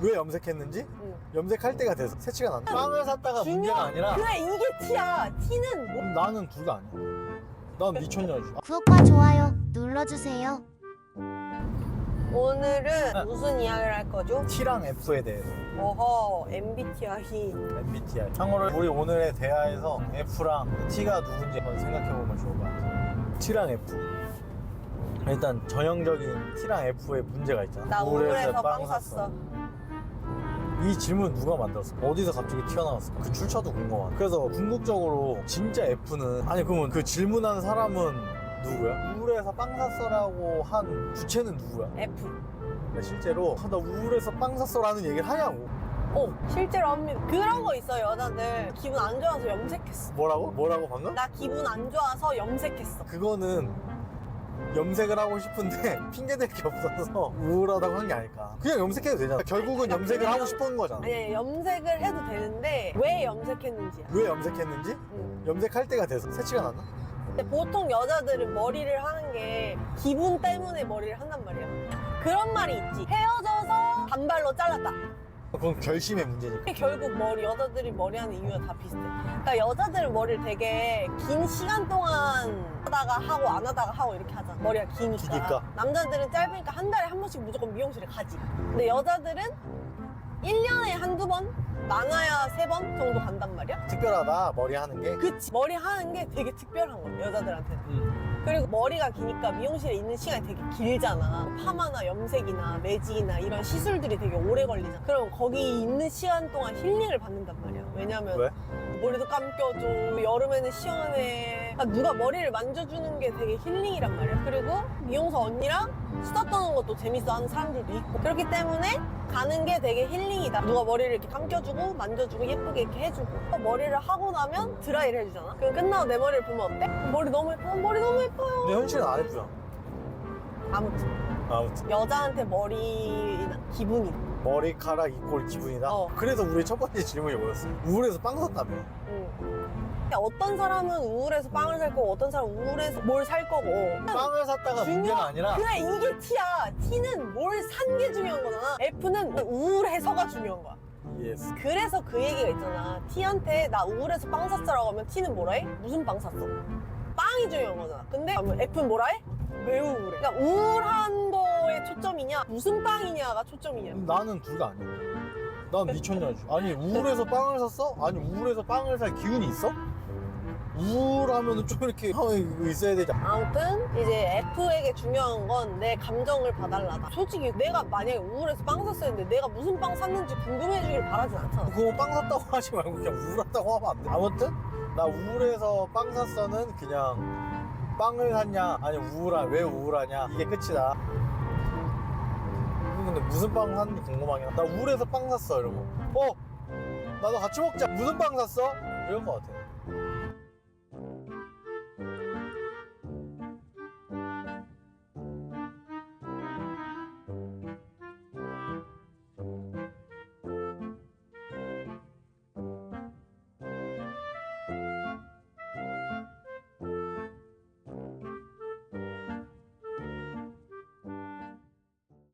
왜 염색했는지 응. 염색할 때가 돼서 새치가 난다 빵을 샀다가 문제가 아니라 그래 이게 티야. 티는 뭐? 나는 둘 다 아니야. 난 미쳤냐지. 구독과 좋아요 눌러주세요. 오늘은 무슨 이야기를 할 거죠? T랑 F에 대해서. 어허 MBTI MBTI 참고로 우리 오늘의 대화에서 F랑 T가 누군지 한번 생각해보면 좋을 것 같아요. T랑 F. 일단 전형적인 T랑 F의 문제가 있잖아. 나 우울해서 빵 샀어 이 질문 누가 만들었어? 어디서 갑자기 튀어나왔을까? 그 출처도 궁금하다. 그래서 궁극적으로 진짜 F는 아니 그러면 그 질문한 사람은 누구야? 우울해서 빵 샀어라고 한 주체는 누구야? F 근데 실제로 아, 나 우울해서 빵 샀어라는 얘기를 하냐고? 오 실제로 합니다 그런 거 있어요 여자들 기분 안 좋아서 염색했어 뭐라고? 뭐라고 방금? 나 기분 안 좋아서 염색했어 그거는 염색을 하고 싶은데 핑계댈 게 없어서 우울하다고 한 게 아닐까. 그냥 염색해도 되잖아. 결국은 염색을 하고 싶은 거잖아. 아니 염색을 해도 되는데 왜 염색했는지야 왜 염색했는지? 응. 염색할 때가 돼서 새치가 났나? 근데 보통 여자들은 머리를 하는 게 기분 때문에 머리를 한단 말이야 그런 말이 있지 헤어져서 단발로 잘랐다 그건 결심의 문제니까. 결국 머리 여자들이 머리 하는 이유가 다 비슷해. 그러니까 여자들은 머리를 되게 긴 시간 동안 하다가 하고 안 하다가 하고 이렇게 하잖아. 머리가 기니까. 기니까. 남자들은 짧으니까 한 달에 한 번씩 무조건 미용실에 가지. 근데 여자들은 1년에 한두 번, 많아야 세 번 정도 간단 말이야. 특별하다 머리 하는 게. 그치. 머리 하는 게 되게 특별한 거야, 여자들한테는. 음. 그리고 머리가 기니까 미용실에 있는 시간이 되게 길잖아. 파마나 염색이나 매직이나 이런 시술들이 되게 오래 걸리잖아. 그럼 거기 있는 시간 동안 힐링을 받는단 말이야. 왜냐면 왜? 머리도 감겨줘. 여름에는 시원해. 그러니까 누가 머리를 만져주는 게 되게 힐링이란 말이야. 그리고 미용사 언니랑 수다 떠는 것도 재밌어 하는 사람들도 있고. 그렇기 때문에 가는 게 되게 힐링이다. 누가 머리를 이렇게 감겨주고 만져주고 예쁘게 이렇게 해주고. 또 머리를 하고 나면 드라이를 해주잖아. 그럼 끝나고 내 머리를 보면 어때? 머리 너무 예뻐. 머리 너무 예뻐요. 근데 현실은 안 예쁘잖아. 아무튼 아무튼. 여자한테 머리 기분이 머리카락 이꼴 기분이다. 어. 그래서 우리 첫 번째 질문이 뭐였어? 우울해서 빵 샀다며. 응. 근데 어떤 사람은 우울해서 빵을 살 거고 어떤 사람은 우울해서 뭘 살 거고 빵을 샀다가 문제가 아니라 그래 이게 T야 T는 뭘 산 게 중요한 거잖아 F는 우울해서가 중요한 거야 예스. 그래서 그 얘기가 있잖아 T한테 나 우울해서 빵 샀어라고 하면 T는 뭐라 해? 무슨 빵 샀어? 빵이 중요한 거잖아 근데 F는 뭐라 해? 왜 우울해? 그러니까 우울한 초점이냐 무슨 빵이냐가 초점이냐 나는 둘 다 아니야. 난 미쳤냐지. 아니 우울해서 빵을 샀어? 아니 우울해서 빵을 살 기운이 있어? 우울하면 좀 이렇게 상황이 있어야 되지. 아무튼 이제 F에게 중요한 건 내 감정을 봐달라다. 솔직히 내가 만약에 우울해서 빵 샀었는데 내가 무슨 빵 샀는지 궁금해주길 바라진 않잖아. 그거 빵 샀다고 하지 말고 그냥 우울하다고 하면 안 돼. 아무튼 나 우울해서 빵 샀어는 그냥 빵을 샀냐 아니 우울한 왜 우울하냐 이게 끝이다. 근데 무슨 빵 샀는지 궁금하긴 하다. 나 우울해서 빵 샀어 이러고 어 나도 같이 먹자 무슨 빵 샀어 이럴 것 같아.